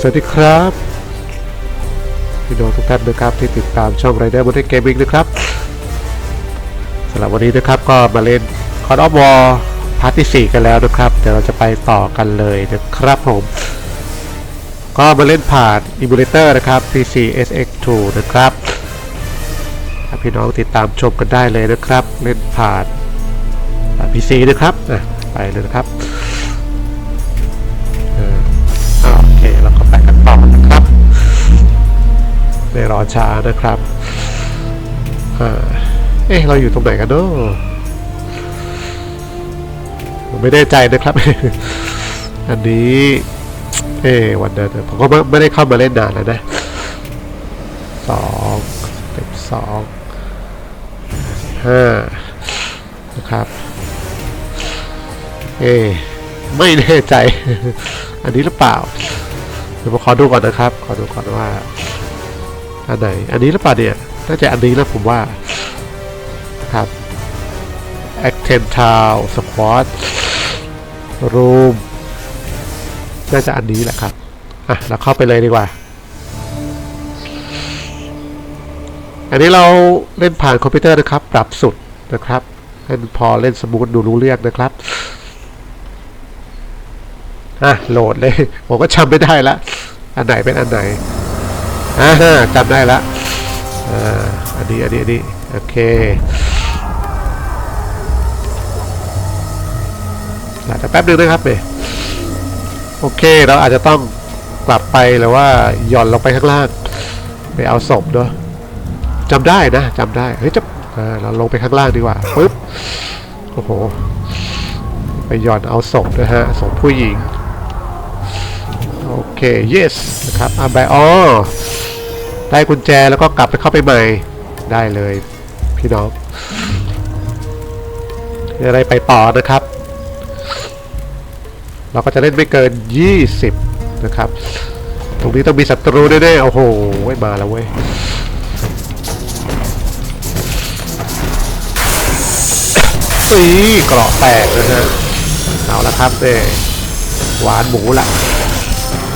สวัสดีครับพี่น้องทุกท่านนะครับที่ติดตามช่องไรเดอร์บนเกมมิ่งนะครับสำหรับวันนี้นะครับก็มาเล่นคอนออฟวอร์พาร์ทที่4กันแล้วนะครับ เดี๋ยวเราจะไปต่อกันเลยนะครับผม ก็มาเล่นผ่านอิมูเลเตอร์นะครับ PC SX2 นะครับพี่น้องติดตามชมกันได้เลยนะครับ เล่นผ่าน PC นะครับไปเลยนะครับ ไม่รอช้านะครับอเอ๊ะเราอยู่ตรงไหนกันเนาะไม่แน่ใจนะครับ อันนี้ เอ้วันนั้นผมก็ไม่ได้เข้ามาเล่นนานแล้วนะสองเต็มสองห้านะครับ เอ้ไม่แน่ใจ อันนี้หรือเปล่า เดี๋ยวผมขอดูก่อนนะครับ ขอดูก่อนว่า อันไหนอันนี้หรือเปล่าเนี่ยน่าจะอันนี้แล้วผมว่านะครับ a c t e n Town Squad Room น่าจะอันนี้แหละครับ อะ เราเข้าไปเลยดีกว่า อันนี้เราเล่นผ่านคอมพิวเตอร์นะครับ ปรับสุดนะครับ ให้มันพอเล่นสมูทดูรู้เรื่องนะครับ อะ โหลดเลย ผมก็จำไม่ได้ละ อันไหนเป็นอันไหน อ่าจำได้ละอ่าอันนี้อันนี้อันนี้โอเคอาจจะแป๊บนึงนะครับเนี่ยโอเคเราอาจจะต้องกลับไปหรือว่าหย่อนลงไปข้างล่างไปเอาศพเนาะจำได้นะจำได้เฮ้ยจะอ่าเราลงไปข้างล่างดีกว่าปึ๊บโอ้โหไปหย่อนเอาศพนะฮะศพผู้หญิงโอเค yes นะครับอะไปอ๋อ ได้กุญแจแล้วก็กลับไปเข้าไปใหม่ ได้เลย พี่น้องอะไรไปต่อนะครับ เราก็จะเล่นไม่เกิน 20 นะครับ ตรงนี้ต้องมีศัตรูแน่ๆโอ้โหมาแล้วเว้ยสีเกราะแตกนะฮะเอาละครับเน่หวานหมูละ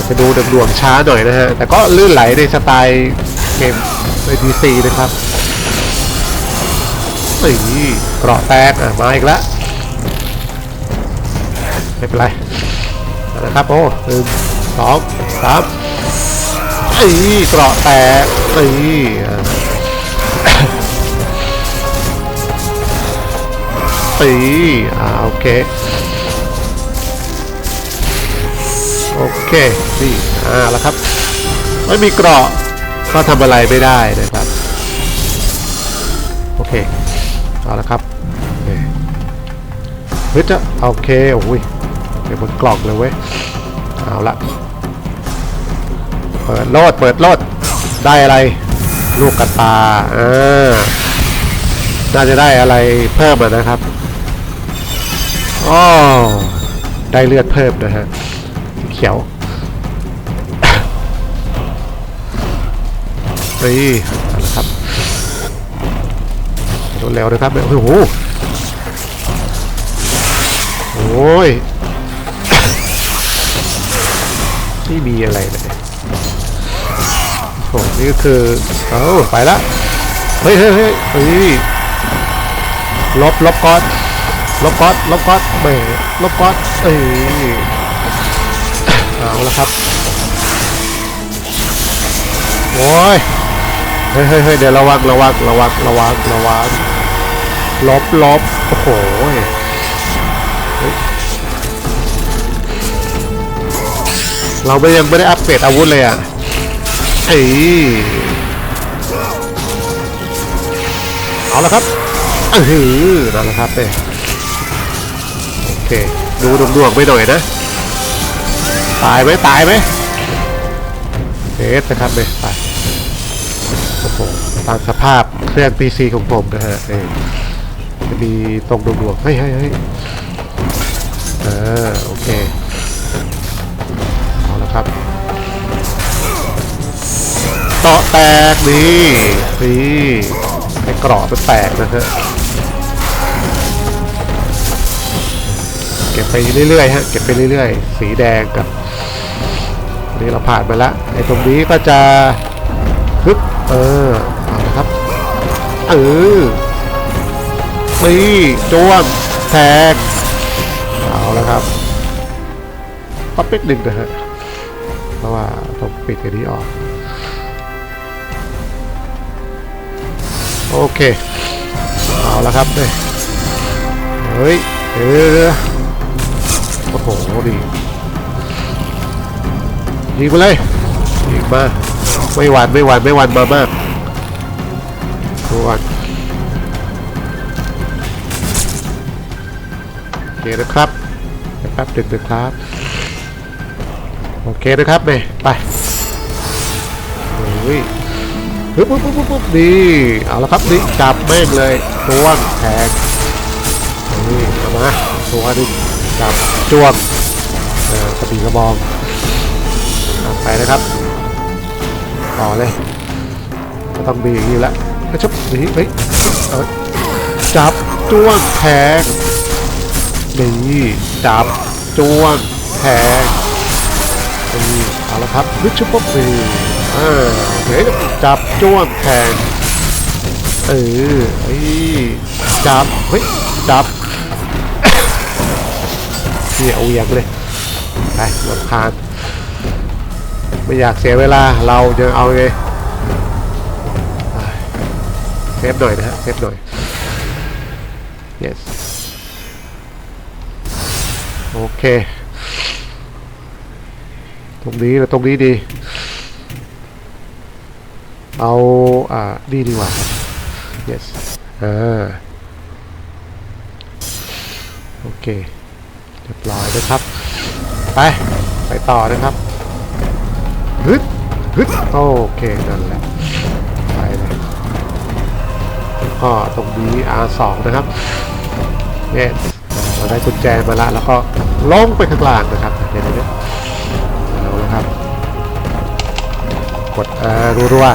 จะดูดวงช้าหน่อยนะฮะ แต่ก็ลื่นไหลในสไตล์เกมในดีซีนะครับสีเกราะแตกอะมาอีกแล้วไม่เป็นไรเอาละครับโอ้หนึ่งสองสามไอ้เกราะแตกไอ้อะตีอ่าโอเค โอเคนี่อ่าแล้วครับ ไม่มีเกราะก็ทำอะไรไม่ได้นะครับ โอเคเอาละครับเคเฮ้ยจะโอเคโอ้ยเดี๋ยวบนกล่องเลยเว้ยเอาละเปิดโลดเปิดโลดได้อะไร ลูกกระตาอ่าน่าจะได้อะไรเพิ่มนะครับอ๋อได้เลือดเพิ่มนะฮะ ขียวนี่เอาละครับรวดเร็วนะครับโอ้โหโอ้ยไม่มีอะไรเลยโอ้โหนี่ก็คือเอ้าไปละเฮ้ยเฮ้ยเฮ้ยเฮ้ยลบลบก่อนลบก๊อตลบก๊อตเบลบก๊อตเอ้ย เอาละครับ โอ้ยเฮ้ย เฮ้ยเฮ้ยเดี๋ยวระวังระวังระวังระวังระวังลบลบโอ้โหเราไม่ยังไม่ได้อัปเกรดอาวุธเลยอะเอ้ยเอาละครับเออนั่นแหละครับเนี่ยโอเค ดูดวงๆไปหน่อยนะ ตายไหมตายไหมเดสนะครับเนี่ยไปโอ้โหตามสภาพเครื่อง PC ของผมนะฮะนี่จะมีตรงดวงๆเฮ้ยเฮ้ยเฮ้ยเออโอเคเอาละครับเกาะแตกนี่นี่ให้กราะมันแตกนะฮะเก็บไปเรื่อยๆฮะเก็บไปเรื่อยๆ สีแดงกับ นี้เราผ่านมาแล้วไอ้ตรงนี้ก็จะฮึบเออเอาละครับเออนี่จ้วงแทงเอาแล้วครับปั๊บเป็กหนึ่งนะฮะเพราะว่าต้องปิดอันนี้ออกโอเคเอาละครับเนี่ยเฮ้ยเออโอ้โหดี ยิงไปเลยยิงมาไม่หวานไม่หวานไม่หวานมามากดูก่อนโอเคนะครับแป๊บดึงนะครับ โอเคนะครับเมย์ไปเฮ้ยปึ๊บปึ๊บปึ๊บปึ๊บปึ๊บนี่ เอาละครับนี่จับแม่งเลยจ้วงแทงนี่เอามาตัวนึงจับจ้วงกระบี่กระบอง ไปนะครับต่อเลยก็ต้องมีอย่างนี้แหละกระชับนี่เฮ้ยจับจ้วงแทงนี่จับจ้วงแทงนี่เอาละครับลึกชุบปุ๊บนี่อ่าเฮ้ยจับจ้วงแทงเออไอ้จับเฮ้ยจับเนี่ยเอาเหวียงเลยไปลำคาญ ไม่อยากเสียเวลาเราจะเอาไงเซฟหน่อยนะฮะเซฟหน่อย yes โอเค ตรงนี้หรือตรงนี้ดี เอา อ่า นี่ดีกว่า yes อ่าโอเคเรียบร้อยนะครับ ไป ไปต่อนะครับ ฮึดฮึดโอเคนั่นแหละไปเลยแล้วก็ตรงนี้ R2 นะครับ yes เราได้กุญแจมาละแล้วก็ลงไปข้างล่างนะครับเดี๋ยวนี้เอาละครับ กดอ่ารัว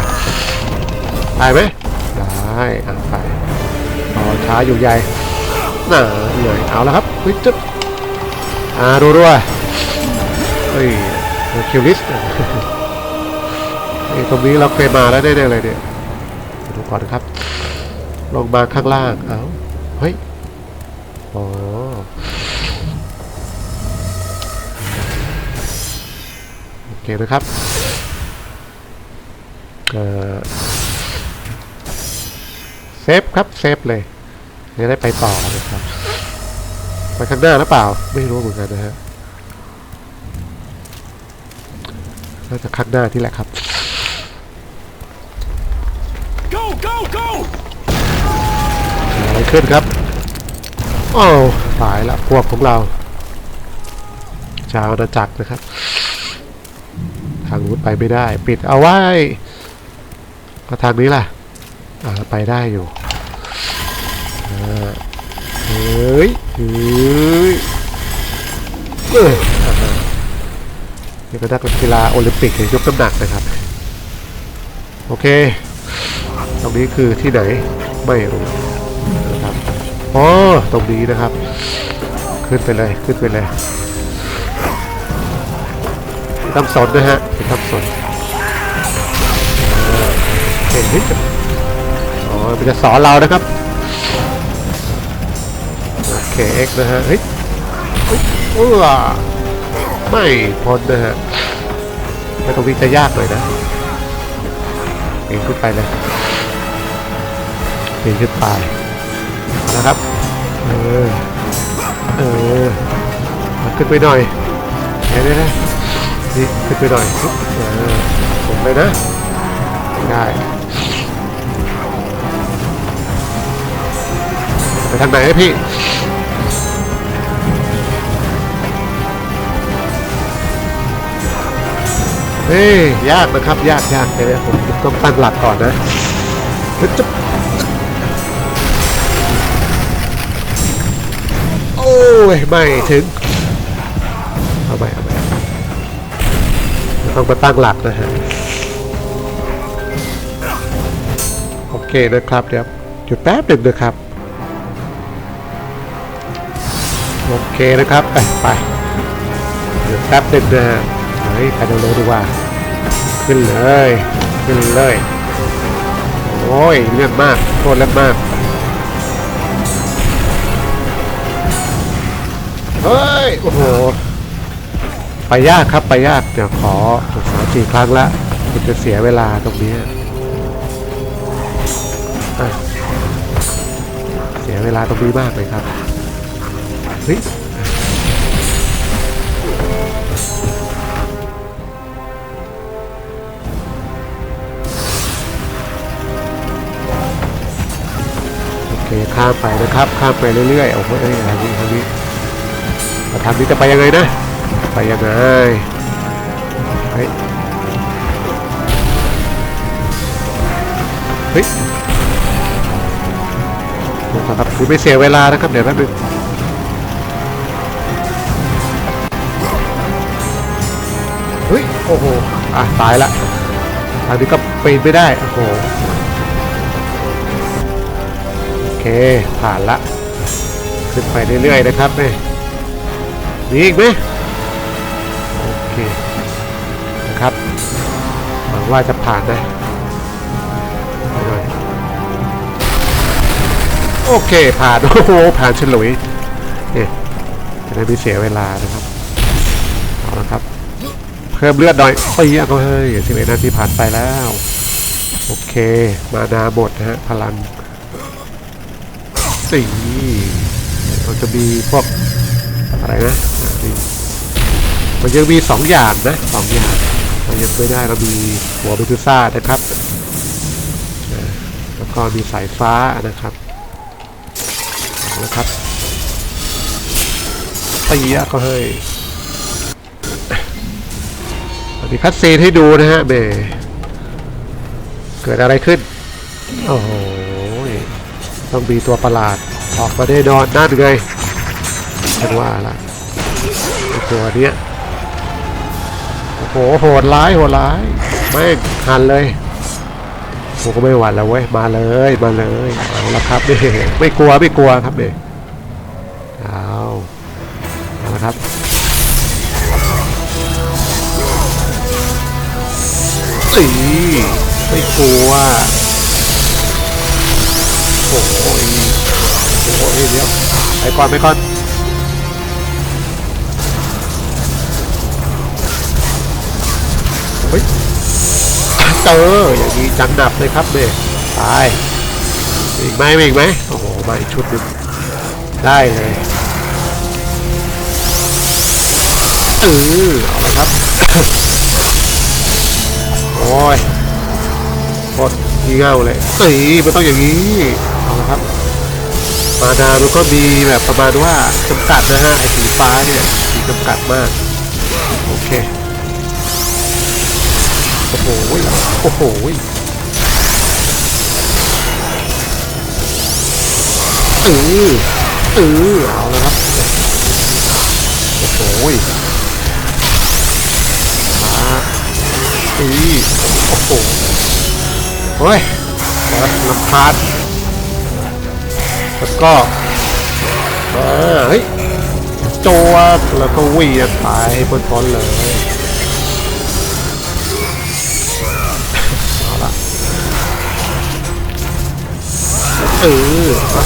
ๆได้ไหมได้อะไปรอช้าอยู่ใหญ่น่าเหนื่อยเอาแล้วครับฮ้ยจะอ่ารัวๆเฮ้ยคิวลิส ไอ้ตรงนี้เราเคยมาแล้วแน่ๆเลยเนี่ยดูก่อนนะครับ ลงมาข้างล่าง เอ้า เฮ้ย อ๋อ โอเคนะครับ เออเซฟครับเซฟเลยจะได้ไปต่อนะครับ ไปข้างหน้าหรือเปล่า ไม่รู้เหมือนกันนะฮะน่าจะข้างหน้าที่แหละครับ Go, go, go! เกิด อะไรขึ้นครับโอ้าวตายละพวกของเรา ชาวอาจักรนะครับ ทางนู้นไปไม่ได้ ปิดเอาไว้ก็ทางนี้ล่ะอ่าไปได้อยู่เฮ้ยเฮ้ยเออนี่เป็นนักกีฬาโอลิมปิกยกน้ำหนักนะครับ โอเค ตรงนี้คือที่ไหน ไม่รู้ โอ๋อตรงนี้นะครับ ขึ้นไปเลยขึ้นไปเลยไม่ต้องสนนะฮะไม่ต้องสนอ่าเห็นนิดอ๋อมันจะสอนเรานะครับโอเค X นะฮะเฮ้ยเออไม่พ้นนะฮะแต่ตรงนี้จะยากหน่อยนะปีนขึ้นไปเลยปีนขึ้นไป นะครับ เออ เออมันขึ้นไปหน่อยเดี๋ยวนะนี่ขึ้นไปหน่อยเออผมเลยนะได้ไปทางไหนให้พี่เฮ้ยยากนะครับ ยากยากเดี๋ยผมต้องตั้งหลักก่อนนะเฮ้ยจะ ยไม่ถึง เอาไปเอาไปต้องมาตั้งหลักนะฮะ โอเคนะครับเดี๋ยวหยุดแป๊บหนึ่งนะครับ โอเคนะครับ ไปไปหยุดแป๊บหนึ่งนะฮะอ่ฮ้ยไปเร็วๆดีกว่า ขึ้นเลย ขึ้นเลย โอ้ยเลื่อดมากโทษเลื่อดมาก เฮ้ย โอ้โห ไปยากครับไปยาก เดี๋ยวขอสามสี่ครั้งละคุณจะเสียเวลาตรงนี้เสียเวลาตรงนี้มากเลยครับ เฮ้ยโอเคข้ามไปนะครับ ข้ามไปเรื่อยๆ โอ้โหเอ้ยทางนี้ทางนี้ ทางนี้จะไปยังไงนะ ไปยังไงเฮ้ยเฮ้ยครับคือไม่เสียเวลานะครับเดี๋ยวแป๊บนึงเฮ้ยโอ้โหอะตายละทางนี้ก็ปีนไม่ได้โอ้โหโอเคผ่านละขึ้นไปเรื่อยๆนะครับเนี่ย มีอีกไหมโอเคนะครับหวังว่าจะผ่านนะหน่อยโอเค ผ่านโอ้โหผ่านเฉลุยเนี่ยจะได้ไม่เสียเวลานะครับเอาละครับ เพิ่มเลือดหน่อยไปอะก็เฮ้ยสิบเอ็ดนาทีผ่านไปแล้ว โอเค มานาหมดนะฮะพลังสี่เราจะมีพวก อะไรนะมันยังมีสองอย่างนะสองอย่างเรายังไม่ได้เรามีหัวเบตูซ่านะครับแล้วก็มีสายฟ้านะครับเอาละครับตีอะก็เฮ้ยมีคัดซีนให้ดูนะฮะเบเกิดอะไรขึ้น โอ้โห ต้องมีตัวประหลาด ออกมาได้นอนนั่นไง ฉันว่าละไอ้ตัวเนี้ยโอ้โหโหดร้ายโหดร้ายไม่หันเลยผมก็ไม่หวั่นแล้วเว้ยมาเลยมาเลยเอาละครับนี่ไม่กลัวไม่กลัวครับนี่เอาเอาละครับสีไม่กลัวโอ้โหโอ้โหเดี๋ยวไปก่อนไปก่อน เฮ้ยเจออย่างนี้จังหนับเลยครับเบตายอีกไหมอีกไหมโอ้โหมาอีกชุดหนึงได้เลยเออเอาละครับโอ้ยโคตรงี่เง่าเลยเอ้ยมันต้องอย่างนี้เอาละครับมานามันก็มีแบบประมาณว่าจำกัดนะฮะไอ้สีฟ้าเนี่ยมีจำกัดมากโอเค โอ้โหโอ้โหเออเออเอาและครับ โอ้โหมาออโอ้โหเฮ้ยมาลำพานแล้วก็เออเฮ้ยโจวแล้วก็วิ่งตายให้พ้นๆเลย เออโอ้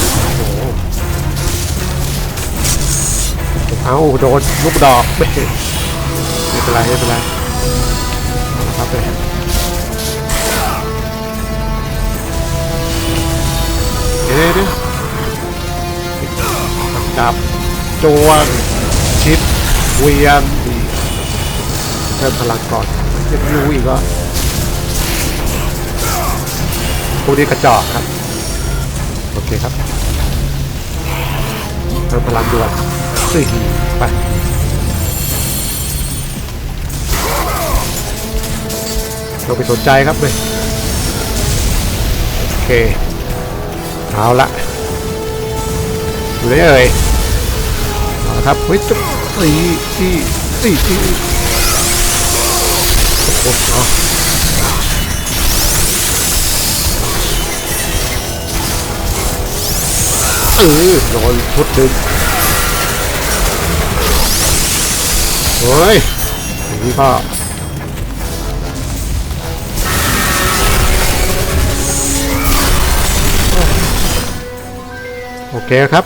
โหเอาโดนลูกดอกไม่ไม่เป็นไรไม่เป็นไรครับเลยเดี๋ยวดับจวงชิดเวียงดีเพิ่มพลังก่อนจะยูอีกก็พวกนี้กระจอกครับ เคครับเพิ่มพลังด่วนสี่ไปเราไปสนใจครับเลยโอเค เอาละอยู่ได้เลยเอาละครับเฮ้ยจะตีตีตีตีโอ้โห เออโดนทุดดึงเฮ้ยอย่างนี้ก็โอเคครับ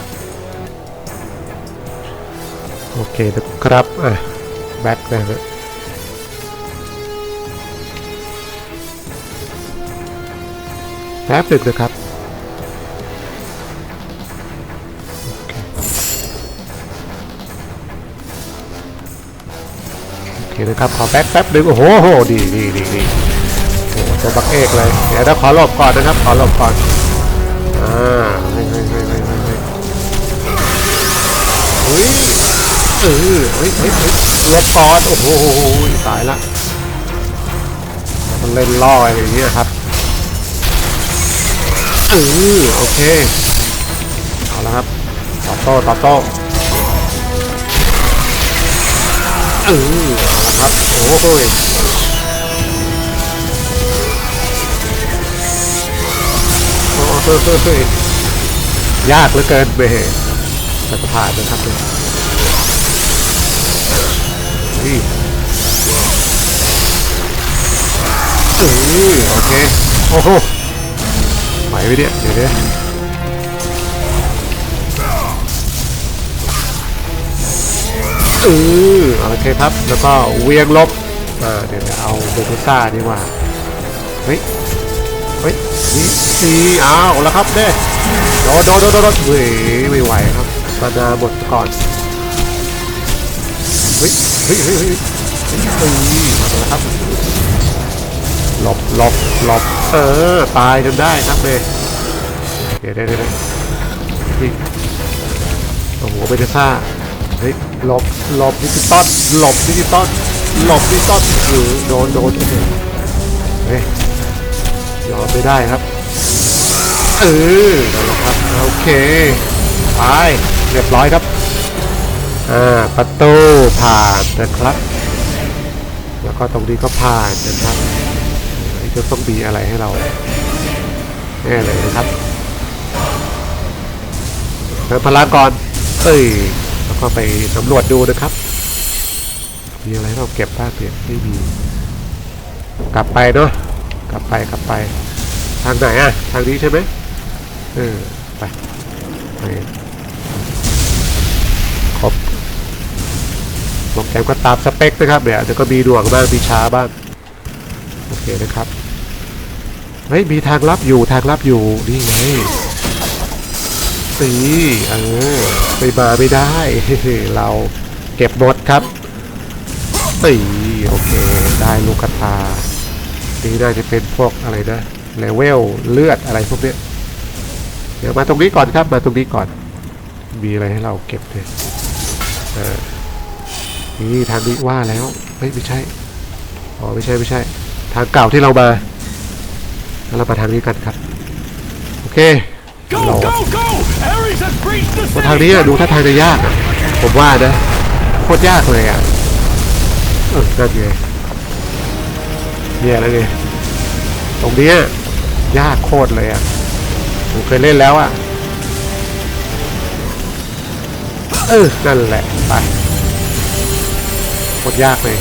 โอเคนะครับ อะ แบ็คนะฮะแป๊บหนึ่งนะครับ เคนะครับ ขอแบ็คแป๊บหนึ่งโอ้โหดีดีดีดีโอ้ตัวบักเอกเลย เดี๋ยวเราขอหลบก่อนนะครับ ขอหลบก่อน อ่าเฮ้ยเฮ้ยเฮ้ยเฮ้ยเฮ้ยเฮ้ยเออเฮ้ยเฮ้ยหลบก่อน โอ้โหตายละ มันเล่นล่ออะไรอย่างเงี้ยครับเออโอเค เอาละครับ ตอบโต้ ตอบโต้เออ ครับ โอ้โหโอ้โหยากเหลือเกินเบแต่ก็ผ่านนะครับเลยนี่โอเค โอ้โหไหวไหมเนี่ยเดี๋ยวเดี๋ยว ออโอเคครับ แล้วก็เวียงลบอ่าเดี๋ยวเดี๋ยวเอาเบตูซ่าดีกว่า เฮ้ย เฮ้ยนี่สี่อ้าวแล้วครับเด้โดนโดนโดนโดนเฮ้ยไม่ไหวครับมานาหมดก่อนเฮ้ยเฮ้ย เฮ้ยเฮ้ยเฮ้ยเฮ้ยมาแล้วครับ หลบหลบหลบเออ ตายจนได้ครับเด้เดี๋ยวเดี๋ยวเดี๋ยวโอ้โหเบเดซ่า เฮ้ย หลบหลบดิจิตอลหลบดิจิตอลหลบดิจิตอลเออโดนโดนโอเคเฮ้ยยอมไม่ได้ครับเออนั่นแหละครับโอเคไปเรียบร้อยครับอ่าประตูผ่านนะครับ แล้วก็ตรงนี้ก็ผ่านนะครับจะต้องมีอะไรให้เราแน่เลยนะครับเติมพลังก่อนเอ้ย แล้วก็ไปสำรวจดูนะครับ มีอะไรให้เราเก็บบ้างเปลี่ยนไม่มี กลับไปเนาะกลับไปกลับไป ทางไหนอะทางนี้ใช่ไหมเออไปไปครบโปรแกรมก็ตามสเปคนะครับเดี๋ยวเดี๋ยวก็มีดวงบ้างมีช้าบ้างโอเคนะครับเฮ้ยมีทางลับอยู่ทางลับอยู่นี่ไง สีเออไปมาไม่ได้ เราเก็บหมดครับสีโอเค ได้ลูกกระตานี่น่าจะเป็นพวกอะไรนะเลเวลเลือดอะไรพวกเนี้ยเดี๋ยวมาตรงนี้ก่อนครับ มาตรงนี้ก่อน มีอะไรให้เราเก็บเลยเออนี่ทางนี้ว่าแล้วไม่ไม่ใช่อ๋อไม่ใช่ไม่ใช่ ทางเก่าที่เรามาแล้วเรามาทางนี้กันครับ โอเค Go, go, go! Ares has breached the ว่าทาง city! นี้อะดูถ้าทางจะยากอะผมว่านะโคตรยากเลยอะเออนั่นไงเนี่ยแล้วไงตรงเนี้ยยากโคตรเลยอะผมเคยเล่นแล้วอะเออนั่นแหละไปโคตรยากเลย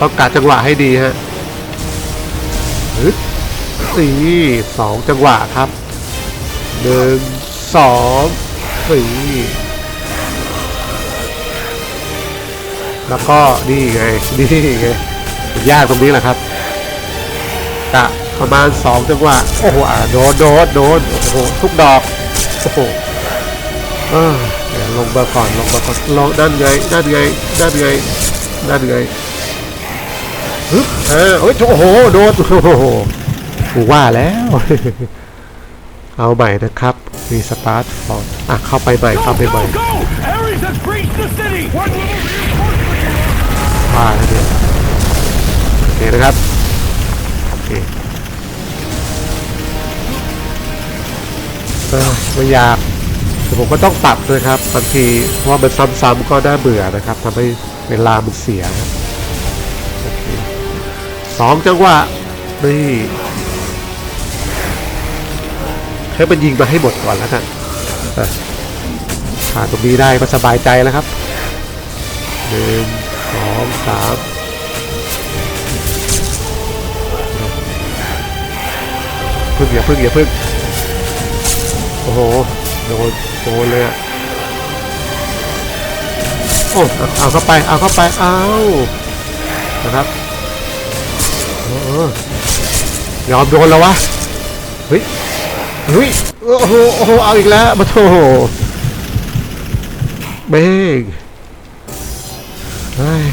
ต้องกะจังหวะให้ดีฮะฮึดสี่สองจังหวะครับหนึ่ง สองสี่แล้วก็นี่ไงนี่ไงยากตรงนี้แหละครับกะประมาณสองจังหวะโอ้โหโดนโดนโดนโอ้โหทุกดอกโอ้โหเออเดี๋ยวลงมาก่อนลงมาก่อนลงด้านไงด้านไงด้านไงด้านไงฮึเออโอ้ยโอ้โหโดนโอ้โหว่าแล้ว เอาใหม่นะครับ รีสตาร์ทฟอนอะเข้าไปใหม่ Go, เข้าไปใหม่ go, go! Ares has breached the city! One little reinforcement! ว่าแล้วเนี่ยโอเคนะครับโอเคเออไม่อยากแต่ผมก็ต้องปรับด้วยครับบางทีเพราะว่ามันซ้ำๆก็น่าเบื่อนะครับทำให้เวลามันเสียครับโอเคสองจังหวะนี่ ให้มันยิงมาให้หมดก่อนแล้วกันผ่านตรงนี้ได้ก็สบายใจแล้วครับหนึ่งสองสามพึ่งอย่าพึ่งอย่าพึ่งโอ้โหโดนโดนเลยอะโอ้เอาเข้าไปเอาเข้าไปเอานะครับเออยอมโดนแล้ววะเฮ้ย เฮ้ยโอ้โหโอ้โหเอาอีกแล้วมาโถเบ้งเฮ้ย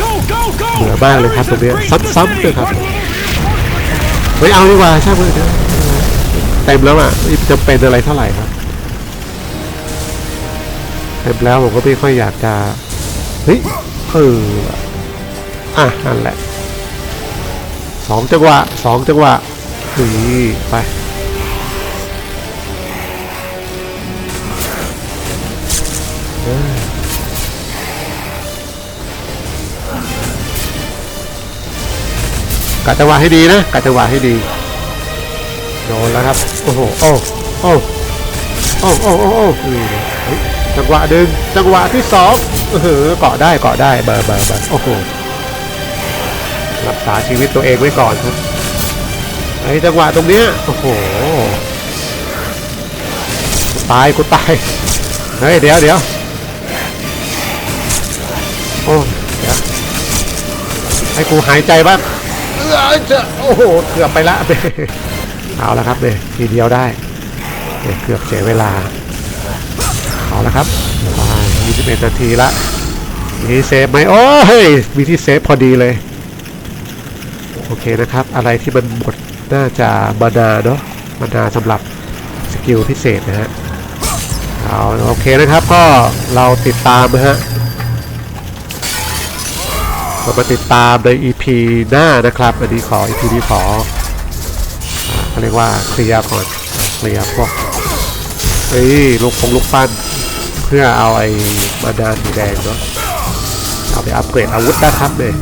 Go, go, go! เบื่อมากเลยครับตรงเนี้ยซ้ำๆเลยครับไม่เอาดีกว่าใช่างมันเถอะเต็มแล้วอะจะเป็นอะไรเท่าไหร่ครับเต็มแล้วผมก็ไม่ค่อยอยากจะเฮ้ยเอออะนั่นแหละสองจังหวะสองจังหวะนี่ไป กะจังหวะให้ดีนะกะจังหวะให้ดีโดนแล้วครับโอ้โหโอ้โอ้โอ้โอ้โอ้โอ้จังหวะดึงจังหวะที่สองเออเกาะได้เกาะได้เบอร์เบอร์เบอร์โอ้โหรักษาชีวิตตัวเองไว้ก่อนครับไอ้จังหวะตรงเนี้ยโอ้โหตายกูตายเฮ้ยเดี๋ยวเดี๋ยว ให้กูหายใจบ้างเออจะโอ้โหเกือบไปละเอาละครับเบทีเดียวได้เเกือบเสียเวลา เอาละครับไป21นาทีละมีเซฟไหมโอ้ยมีที่เซฟพอดีเลย โอเคนะครับ อะไรที่มันหมดน่าจะมานาเนาะมานาสำหรับสกิลพิเศษนะฮะเอาโอเคนะครับก็เราติดตามนะฮะ เรามาติดตามใน EP หน้านะครับ อันนี้ขอ EP นี้ขอเขาเรียกว่าเคลียร์ก่อนเคลียร์พวกเฮ้ยลูกพงลูกปั้น เพื่อเอาไอ้มาดานสีแดงเนาะเอาไปอัปเกรดอาวุธนะครับเลย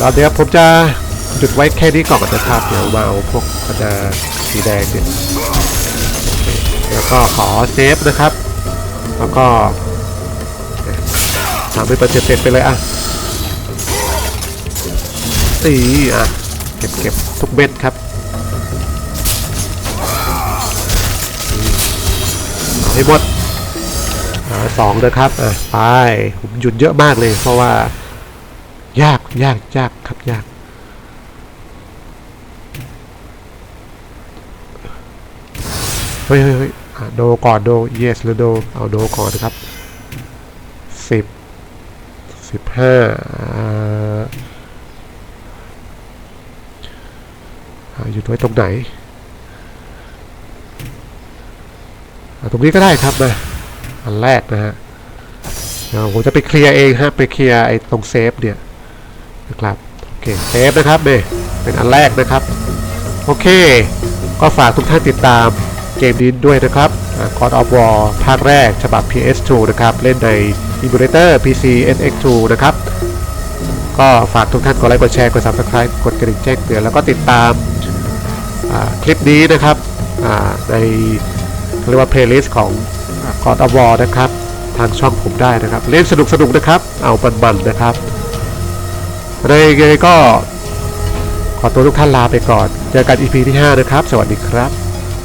ตอนเดี๋ยวผมจะหยุดไว้แค่นี้ก่อนนะครับเดี๋ยวมาเอาพวกมาดาสีแดงเนี่ยแล้วก็ขอเซฟนะครับ แล้วก็ทำให้เปอร์เซ็นเสร็จไปเลยอะ ตีอะเก็บเก็บทุกเม็ดครับเอาให้หมดอ่าสองเลยครับอะไปผมหยุดเยอะมากเลย เพราะว่า ยากยากยากครับยากเฮ้ยเฮ้ยเฮ้ยอะโดก่อนโด yes หรือโด เอาโดก่อนนะครับสิบสิบห้า หยุดไว้ตรงไหนตรงนี้ก็ได้ครับนะอันแรกนะฮะเดี๋ยวผมจะไปเคลียร์เองฮะไปเคลียร์ไอ้ตรงเซฟเนี่ยนะครับโอเคเซฟนะครับเนี่ยเป็นอันแรกนะครับ โอเค ก็ฝากทุกท่านติดตามเกมนี้ด้วยนะครับอ่า God of War ภาคแรกฉบับ PS2 นะครับ เล่นใน Emulator PC NX2 นะครับ ก็ฝากทุกท่านกดไลค์กดแชร์กด subscribe กดกระดิ่งแจ้งเตือนแล้วก็ติดตาม คลิปนี้นะครับในเรียกว่าเพลย์ลิสต์ของ God of War นะครับ ทางช่องผมได้นะครับ เล่นสนุกสนุกนะครับ เอาบันๆนะครับในยังไงก็ขอตัวทุกท่านลาไปก่อน เจอกัน EP ที่ 5 นะครับ สวัสดีครับ